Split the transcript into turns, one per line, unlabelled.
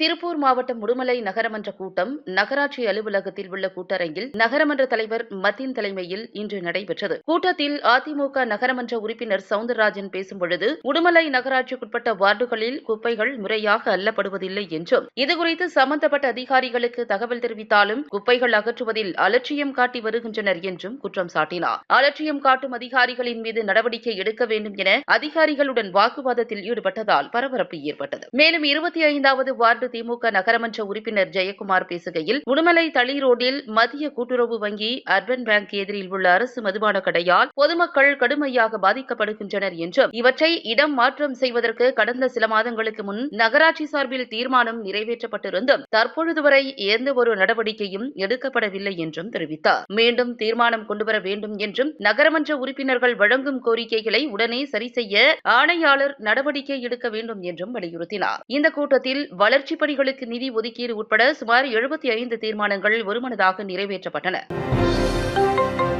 திருப்பூர் மாவட்டம் முடுமலை நகரமன்ற கூட்டம் நகராட்சி அலுவலகத்தில் உள்ள கூட்டரங்கில் நகரமன்ற தலைவர் மத்தின் தலைமையில் இன்று நடைபெற்றது கூட்டத்தில் அதிமுக நகரமன்ற உறுப்பினர் சவுந்தரராஜன் பேசும்பொழுது உடுமலை நகராட்சிக்குட்பட்ட வார்டுகளில் குப்பைகள் முறையாக அல்லப்படுவதில்லை என்றும் இதுகுறித்து சம்பந்தப்பட்ட அதிகாரிகளுக்கு தகவல் தெரிவித்தாலும் குப்பைகள் அகற்றுவதில் அலட்சியம் காட்டி வருகின்றனர் என்றும் குற்றம் சாட்டினார் அலட்சியம் காட்டும் அதிகாரிகளின் மீது நடவடிக்கை எடுக்க வேண்டும் என அதிகாரிகளுடன் வாக்குவாதத்தில் ஈடுபட்டதால் பரபரப்பு ஏற்பட்டது மேலும் இருபத்தி ஐந்தாவது வார்டு மாவட்ட திமுக நகரமன்ற உறுப்பினர் ஜெயக்குமார் பேசுகையில் உடுமலை தளி ரோடில் மத்திய கூட்டுறவு வங்கி அர்பன் பேங்க் எதிரில் உள்ள அரசு மதுபான கடையால் பொதுமக்கள் கடுமையாக பாதிக்கப்படுகின்றனர் என்றும் இவற்றை இடம் மாற்றம் செய்வதற்கு கடந்த சில மாதங்களுக்கு முன் நகராட்சி சார்பில் தீர்மானம் நிறைவேற்றப்பட்டிருந்தும் தற்பொழுது வரை எந்த ஒரு நடவடிக்கையும் எடுக்கப்படவில்லை என்றும் தெரிவித்தார் மீண்டும் தீர்மானம் கொண்டுவர வேண்டும் என்றும் நகரமன்ற உறுப்பினர்கள் வழங்கும் கோரிக்கைகளை உடனே சரி செய்ய ஆணையாளர் நடவடிக்கை எடுக்க வேண்டும் என்றும் வலியுறுத்தினார் இந்த கூட்டத்தில் வளர்ச்சி வளர்ச்சிப் பணிகளுக்கு நிதி ஒதுக்கீடு உட்பட சுமார் எழுபத்தி ஐந்து தீர்மானங்கள் ஒருமனதாக நிறைவேற்றப்பட்டன